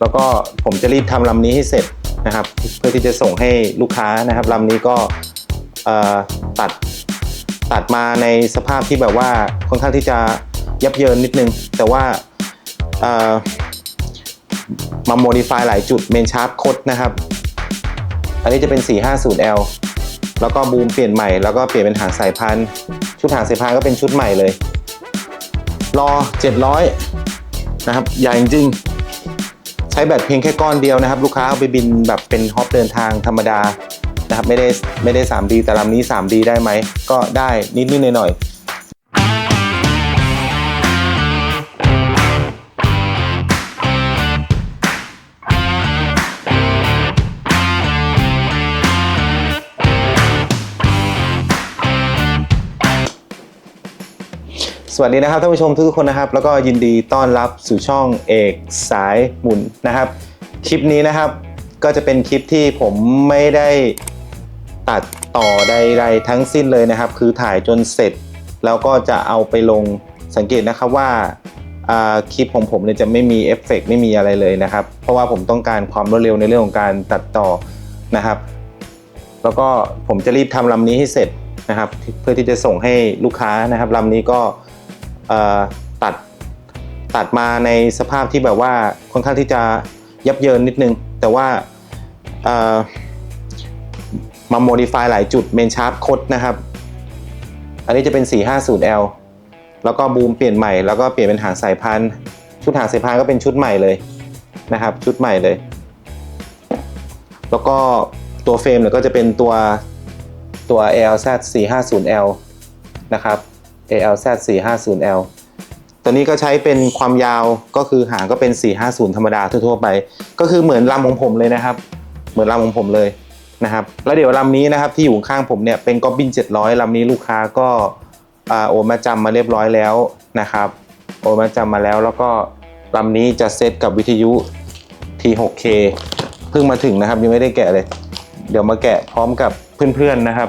แล้วก็ผมจะรีบทำลำนี้ให้เสร็จนะครับ เพื่อที่จะส่งให้ลูกค้านะครับลำนี้ก็ตัดตัดมาในสภาพที่แบบว่าค่อนข้างที่จะยับเยินนิดนึง แต่ว่ามาโมดิฟายหลายจุดเมนชาร์ปคดนะครับ อันนี้จะเป็น 450L แล้วก็บูมเปลี่ยนใหม่แล้วก็เปลี่ยนเป็นหางสายพานชุดหางสายพานก็เป็นชุดใหม่เลย รอ 700 นะครับ ใหญ่จริง ช้แบตเพียงแค่ก้อนเดียวนะครับ ลูกค้าเอาไปบินแบบเป็นฮอปเดินทางธรรมดานะครับไม่ได้ไม่ได้ 3D แต่ลำนี้ 3D ได้ไหมก็ได้นิดนิดหน่อยๆ วัสดีนะครับท่านผู้ชมทุกคนนะครับ แล้วก็ยินดีต้อนรับสู่ช่องเอกสายหมุนนะครับ คลิปนี้นะครับก็จะเป็นคลิปที่ผมไม่ได้ตัดต่อใดๆทั้งสิ้นเลยนะครับ คือถ่ายจนเสร็จ แล้วก็จะเอาไปลงสังเกตนะครับว่าคลิปของผมเนี่ยจะไม่มีเอฟเฟกต์ไม่มีอะไรเลยนะครับ เพราะว่าผมต้องการความรวดเร็วในเรื่องของการตัดต่อนะครับ แล้วก็ผมจะรีบทำลำนี้ให้เสร็จนะครับ เพื่อที่จะส่งให้ลูกค้านะครับลำนี้ก็ ตัดตัดมาในสภาพที่แบบว่าค่อนข้างที่จะยับเยินนิดนึง แต่ว่ามาโมดิฟายหลายจุดเมนชาร์ปคดนะครับ อันนี้จะเป็น 450L แล้วก็บูมเปลี่ยนใหม่แล้วก็เปลี่ยนเป็นหางสายพานชุดหางสายพานก็เป็นชุดใหม่เลยนะครับ ชุดใหม่เลย แล้วก็ตัวเฟรมเนี่ยก็จะเป็นตัวตัว LZ450L นะครับ ALZ 450L ตัวนี้ก็ใช้เป็นความยาวก็คือหางก็เป็น 450 ธรรมดาทั่วๆไป ก็คือเหมือนลำของผมเลยนะครับ เหมือนลำของผมเลยนะครับ แล้วเดี๋ยวลำนี้นะครับที่อยู่ข้างผมเนี่ยเป็นก็บิน700ลำนี้ลูกค้าก็อ่าโอนมาจำมาเรียบร้อยแล้วนะครับ โอนมาจำมาแล้วแล้วก็ลำนี้จะเซตกับวิทยุ T6K เพิ่งมาถึงนะครับยังไม่ได้แกะเลย เดี๋ยวมาแกะพร้อมกับเพื่อนๆนะครับ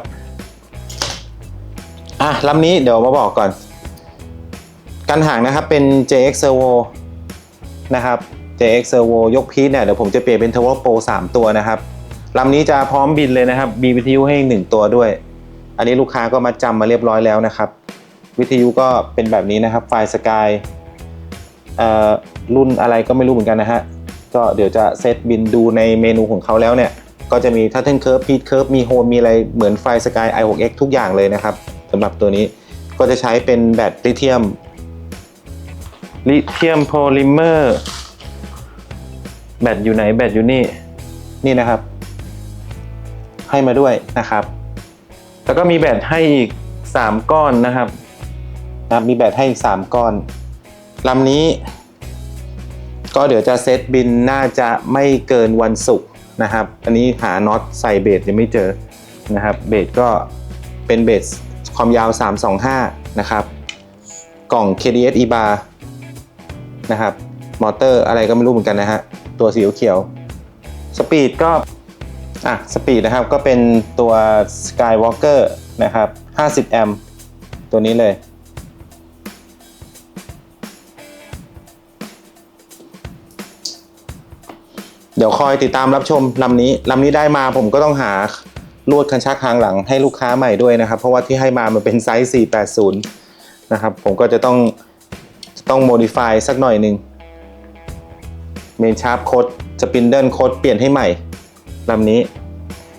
อะลำนี้เดี๋ยวมาบอกก่อน กันห่างนะครับเป็น JX Servo นะครับ JX Servo ยกพีทเนี่ยเดี๋ยวผมจะเปลี่ยนเป็น Turbo Pro 3 ตัวนะครับลำนี้จะพร้อมบินเลยนะครับมีวิทยุให้อีกหนึ่งตัวด้วย อันนี้ลูกค้าก็มาจำมาเรียบร้อยแล้วนะครับ วิทยุก็เป็นแบบนี้นะครับไฟสกายรุ่นอะไรก็ไม่รู้เหมือนกันนะฮะก็เดี๋ยวจะเซตบินดูในเมนูของเขาแล้วเนี่ย ก็จะมี Turtle Curve Peak Curve มีโฮมมีอะไรเหมือนไฟล์ Sky i6x ทุกอย่างเลยนะครับ สำหรับตัวนี้ก็จะใช้เป็นแบตลิเธียมลิเธียมโพลิเมอร์แบตอยู่ไหนแบตอยู่นี่นี่นะครับ ให้มาด้วยนะครับ แล้วก็มีแบตให้อีก 3 ก้อนนะครับนะครับมีแบตให้อีก 3 ก้อนลำนี้ ก็เดี๋ยวจะเซตบินน่าจะไม่เกินวันศุกร์นะครับ อันนี้หาน็อตใส่เบสยังไม่เจอนะครับ เบสก็เป็นเบส ความยาว 325 นะครับ กล่อง KDS E-bar นะครับ มอเตอร์อะไรก็ไม่รู้เหมือนกันนะฮะ ตัวสีเขียว สปีดก็ อะ สปีดนะครับ ก็เป็นตัว Skywalker นะครับ 50 แอมป์ ตัวนี้เลย เดี๋ยวคอยติดตามรับชมลำนี้ลำนี้ได้มาผมก็ต้องหา ลวดคันชักหางหลังให้ลูกค้าใหม่ด้วยนะครับ เพราะว่าที่ให้มามันเป็นไซส์ 480 นะครับ ผมก็จะต้องต้องโมดิฟายสักหน่อยหนึ่งเมนชาร์ปโคดสปินเดิลโคดเปลี่ยนให้ใหม่ลำนี้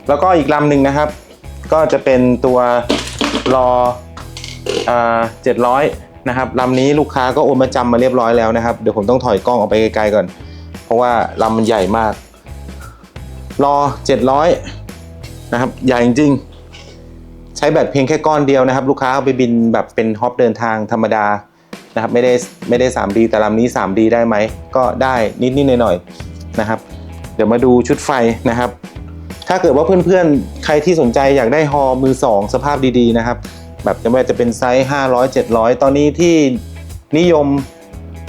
แล้วก็อีกลำหนึ่งนะครับ ก็จะเป็นตัวรออ่า700นะครับลำนี้ลูกค้าก็โอนมาจำมาเรียบร้อยแล้วนะครับ เดี๋ยวผมต้องถอยกล้องออกไปไกลๆก่อน เพราะว่าลำมันใหญ่มาก รอ700 นะครับใหญ่จริง ใช้แบตเพียงแค่ก้อนเดียวนะครับ ลูกค้าเอาไปบินแบบเป็นฮอปเดินทางธรรมดานะครับไม่ได้ไม่ได้ 3D แต่ลำนี้ 3D ได้ไหม ก็ได้นิดๆหน่อยๆนะครับ เดี๋ยวมาดูชุดไฟนะครับ ถ้าเกิดว่าเพื่อนๆ ใครที่สนใจอยากได้ฮอมือ 2 สภาพดีๆนะครับ แบบจะไม่ว่าจะเป็นไซส์ 500 700 ตอนนี้ที่นิยม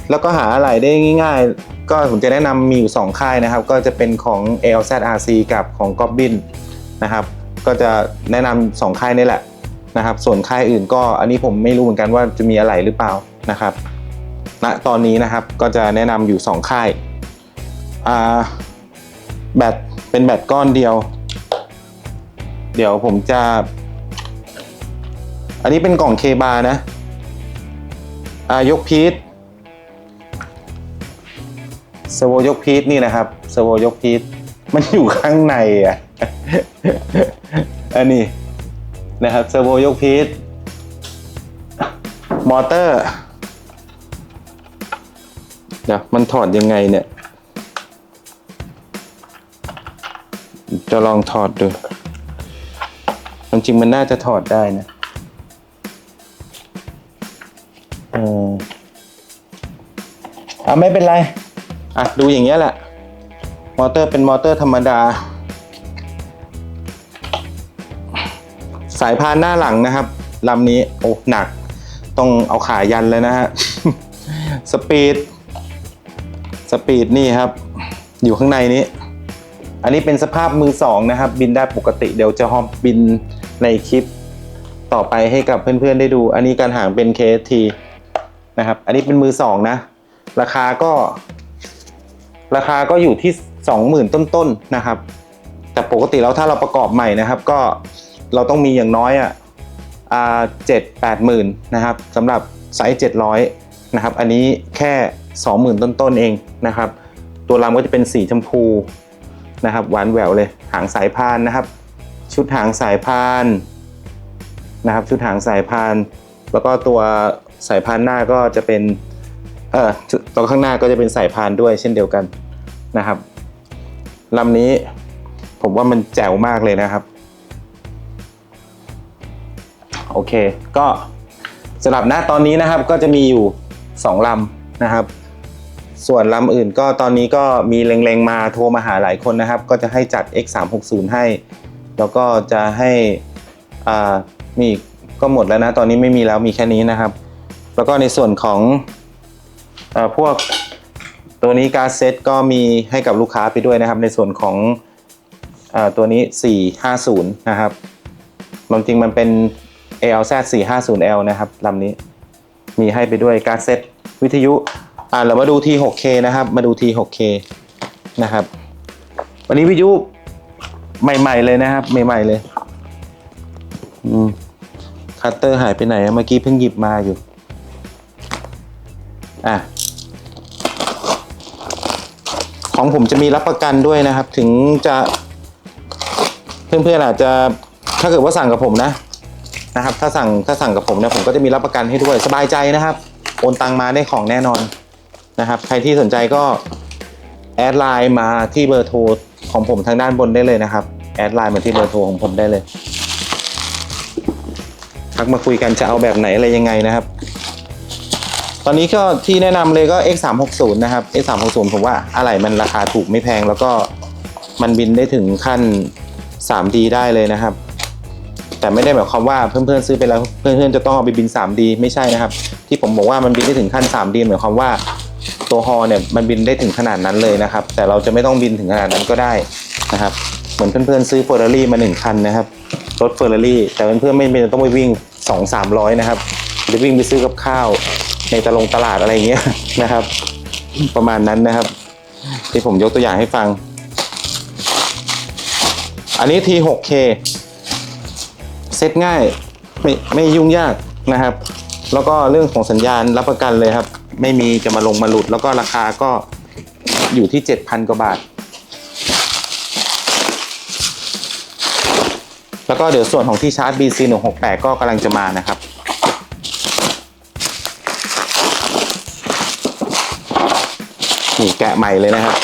แล้วก็หาอะไรได้ง่าย ๆ ก็ผมจะแนะนำมีอยู่ 2 ค่ายนะครับ ก็จะเป็นของ LZRC กับของ Goblin นะครับ ก็จะแนะนำสองค่ายนี่แหละนะครับ ส่วนค่ายอื่นก็อันนี้ผมไม่รู้เหมือนกันว่าจะมีอะไรหรือเปล่านะครับณตอนนี้นะครับก็จะแนะนำอยู่ 2 ค่ายอ่าแบตเป็นแบตก้อนเดียว เดี๋ยวผมจะ อันนี้เป็นกล่องเคบาร์นะอ่ายกพีทสโวยกพีทนี่นะครับสโวยกพีทมันอยู่ข้างในอะ อันนี้นะครับสโวยกพีทมอเตอร์เดี๋ยวมันถอดยังไงเนี่ย จะลองถอดดูความจริงมันน่าจะถอดได้นะเอออะไม่เป็นไร อะ ดูอย่างเงี้ยแหละ มอเตอร์เป็นมอเตอร์ธรรมดา สายพานหน้าหลังนะครับลำนี้โอ้หนัก ต้องเอาขายันเลยนะฮะสปีดสปีดนี่ครับ อยู่ข้างในนี้ อันนี้เป็นสภาพมือสองนะครับ บินได้ปกติเดี๋ยวจะฮอปบินในคลิป ต่อไปให้กับเพื่อนๆได้ดู อันนี้การหางเป็น KST นะครับ อันนี้เป็นมือสองนะ ราคาก็ ราคาก็อยู่ที่สองหมื่นต้นๆนะครับ แต่ปกติแล้วถ้าเราประกอบใหม่นะครับ ก็ เราต้องมีอย่างน้อยอะเจ็ดแปดหมื่นนะครับสำหรับไซส์เจ็ดร้อยนะครับอันนี้แค่สองหมื่นต้นๆเองนะครับ ตัวลำก็จะเป็นสีชมพูนะครับหวานแหววเลยหางสายพานนะครับ ชุดหางสายพานนะครับชุดหางสายพานแล้วก็ตัวสายพานหน้าก็จะเป็นเอ่อตัวข้างหน้าก็จะเป็นสายพานด้วยเช่นเดียวกันนะครับลำนี้ผมว่ามันแจ๋วมากเลยนะครับ โอเค ก็สำหรับหน้าตอนนี้นะครับก็จะมีอยู่ 2ลำนะครับ ส่วนลำอื่นก็ตอนนี้ก็มีเล็งๆมาโทรมาหาหลายคนนะครับ ก็จะให้จัด X 3 6 0ให้ แล้วก็จะให้อ่ามีก็หมดแล้วนะ ตอนนี้ไม่มีแล้วมีแค่นี้นะครับ แล้วก็ในส่วนของอพวกตัวนี้การ์ดเซตก็มีให้กับลูกค้าไปด้วยนะครับ ในส่วนของออตัวนี้ 450 นะครับความจริงมันเป็น ALZ 450L นะครับลำนี้มีให้ไปด้วยการเซตวิทยุ อ่าเรามาดู T6K นะครับ มาดู T6K นะครับ วันนี้วิทยุใหม่ ๆ เลยนะครับ ใหม่ ๆ เลย อืมคัตเตอร์หายไปไหน เมื่อกี้เพิ่งหยิบมาอยู่ อะ ของผมจะมีรับประกันด้วยนะครับ ถึงจะ เพื่อนๆอาจจะถ้าเกิดว่าสั่งกับผมนะ นะครับ ถ้าสั่งถ้าสั่งกับผมเนี่ยผมก็จะมีรับประกันให้ด้วยสบายใจนะครับ โอนตังมาได้ของแน่นอนนะครับ ใครที่สนใจก็แอดไลน์มาที่เบอร์โทรของผมทางด้านบนได้เลยนะครับ แอดไลน์มาที่เบอร์โทรของผมได้เลยทักมาคุยกันจะเอาแบบไหนอะไรยังไงนะครับ ตอนนี้ก็ที่แนะนำเลยก็ X 3 6 0นะครับ X 3 6 0ผมว่าอะไรมันราคาถูกไม่แพง แล้วก็มันบินได้ถึงขั้น 3D ได้เลยนะครับ แต่ไม่ได้หมายความว่าเพื่อนๆซื้อไปแล้วเพื่อนๆจะต้องเอาไปบิน 3D ไม่ใช่นะครับ ที่ผมบอกว่ามันบินได้ถึงขั้น 3D หมายความว่าตัวฮอเนี่ยมันบินได้ถึงขนาดนั้นเลยนะครับ แต่เราจะไม่ต้องบินถึงขนาดนั้นก็ได้นะครับ เหมือนเพื่อนๆซื้อเฟอร์รารี่มาหนึ่งคันนะครับรถเฟอร์รารี่แต่เพื่อนๆไม่เป็นต้องไปวิ่ง 2 3 0 0 นะครับจะวิ่งไปซื้อกับข้าวในตลงตลาดอะไรเงี้ยนะครับ ประมาณนั้นนะครับ ที่ผมยกตัวอย่างให้ฟัง อันนี้ T6K เซตง่ายไม่ไม่ยุ่งยากนะครับ แล้วก็เรื่องของสัญญาณรับประกันเลยครับ ไม่มีจะมาลงมาหลุด แล้วก็ราคาก็อยู่ที่ 7,000 กว่าบาท แล้วก็เดี๋ยวส่วนของที่ชาร์จ BC 168ก็กำลังจะมานะครับ นี่แกะใหม่เลยนะครับ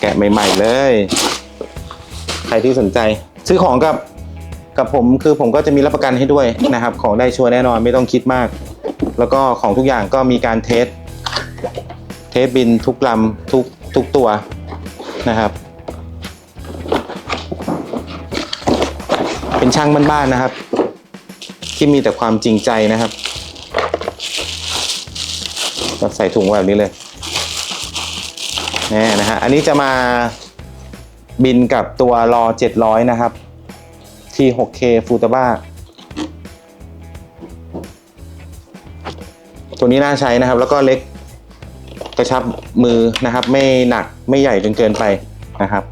แกะใหม่ๆเลย ใครที่สนใจ ซื้อของกับ กับผมคือผมก็จะมีรับประกันให้ด้วยนะครับ ของได้ชัวร์แน่นอนไม่ต้องคิดมาก แล้วก็ของทุกอย่างก็มีการเทสเทสบินทุกลำทุกทุกตัวนะครับ เป็นช่างบ้านๆนะครับ ที่มีแต่ความจริงใจนะครับก็ใส่ถุงไว้แบบนี้เลยนี่นะฮะอันนี้จะมาบินกับตัวรอ700 นะครับ T6K ฟูตาบ้าตัวนี้น่าใช้นะครับ แล้วก็เล็กกระชับมือนะครับ ไม่หนักไม่ใหญ่จนเกินไปนะครับ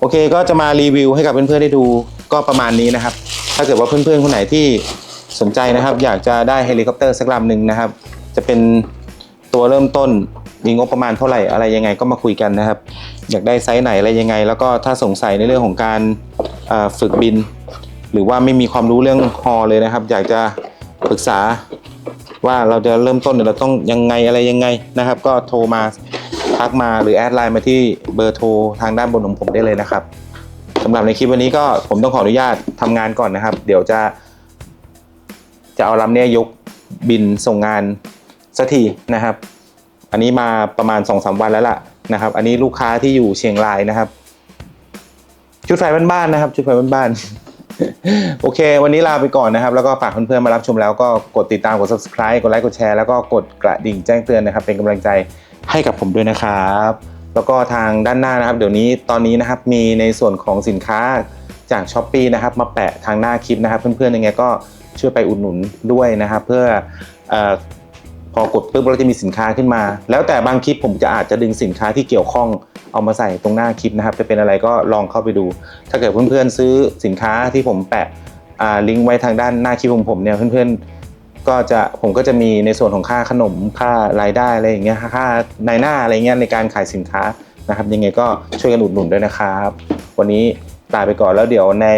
โอเคก็จะมารีวิวให้กับเพื่อนๆได้ดูก็ประมาณนี้นะครับ ถ้าเกิดว่าเพื่อนๆคนไหนที่สนใจนะครับ อยากจะได้เฮลิคอปเตอร์สักลำหนึ่งนะครับ จะเป็นตัวเริ่มต้นมีงบประมาณเท่าไหร่อะไรยังไงก็มาคุยกันนะครับ อยากได้ไซส์ไหนอะไรยังไง แล้วก็ถ้าสงสัยในเรื่องของการฝึกบิน หรือว่าไม่มีความรู้เรื่องฮอเลยนะครับ อยากจะปรึกษาว่าเราจะเริ่มต้นเนี่ยเราต้องยังไงอะไรยังไงนะครับ ก็โทรมาทักมาหรือแอดไลน์มาที่เบอร์โทรทางด้านบนของผมได้เลยนะครับสำหรับในคลิปวันนี้ก็ผมต้องขออนุญาตทำงานก่อนนะครับ เดี๋ยวจะ จะเอาลำเนี้ยยกบินส่งงานสักทีนะครับ อันนี้มาประมาณ2อสวันแล้วล่ะนะครับ อันนี้ลูกค้าที่อยู่เชียงรายนะครับ ชุดไฟบ้านๆนะครับ ชุดไฟบ้านๆ โอเค วันนี้ลาไปก่อนนะครับ แล้วก็ฝากเพื่อนๆมารับชมแล้วก็กดติดตามกด subscribe กดไลค์กดแชร์แล้วก็กดกระดิ่งแจ้งเตือนนะครับ เป็นกำลังใจให้กับผมด้วยนะครับ แล้วก็ทางด้านหน้านะครับ เดี๋ยวนี้ตอนนี้นะครับมีในส่วนของสินค้าจาก s h อ p e e นะครับมาแปะทางหน้าคลิปนะครับ เพื่อนๆยังไงก็ช่วยไปอุดหนุนด้วยนะครับ เพื่ออ พอกดปุ๊บเราจะมีสินค้าขึ้นมา แล้วแต่บางคลิปผมจะอาจจะดึงสินค้าที่เกี่ยวข้องเอามาใส่ตรงหน้าคลิปนะครับ จะเป็นอะไรก็ลองเข้าไปดู ถ้าเกิดเพื่อนๆซื้อสินค้าที่ผมแปะลิงก์ไว้ทางด้านหน้าคลิปของผมเนี่ยเพื่อนๆก็จะผมก็จะมีในส่วนของค่าขนมค่ารายได้อะไรอย่างเงี้ยค่าในหน้าอะไรเงี้ยในการขายสินค้านะครับ ยังไงก็ช่วยกันอุดหนุนด้วยนะครับ วันนี้ลาไปก่อนแล้วเดี๋ยวใน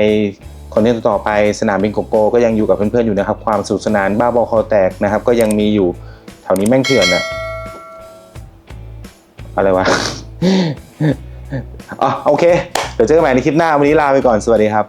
คอนเทนต์ต่อไปสนามบินโกโก้ก็ยังอยู่กับเพื่อนๆอยู่นะครับ ความสนุขสนานบ้าบอคอแตกนะครับ ก็ยังมีอยู่ วนี้แม่งเถื่อนอะอะไรวะอ๋อโอเค เดี๋ยวเจอกันใหม่ในคลิปหน้าวันนี้ลาไปก่อนสวัสดีครับ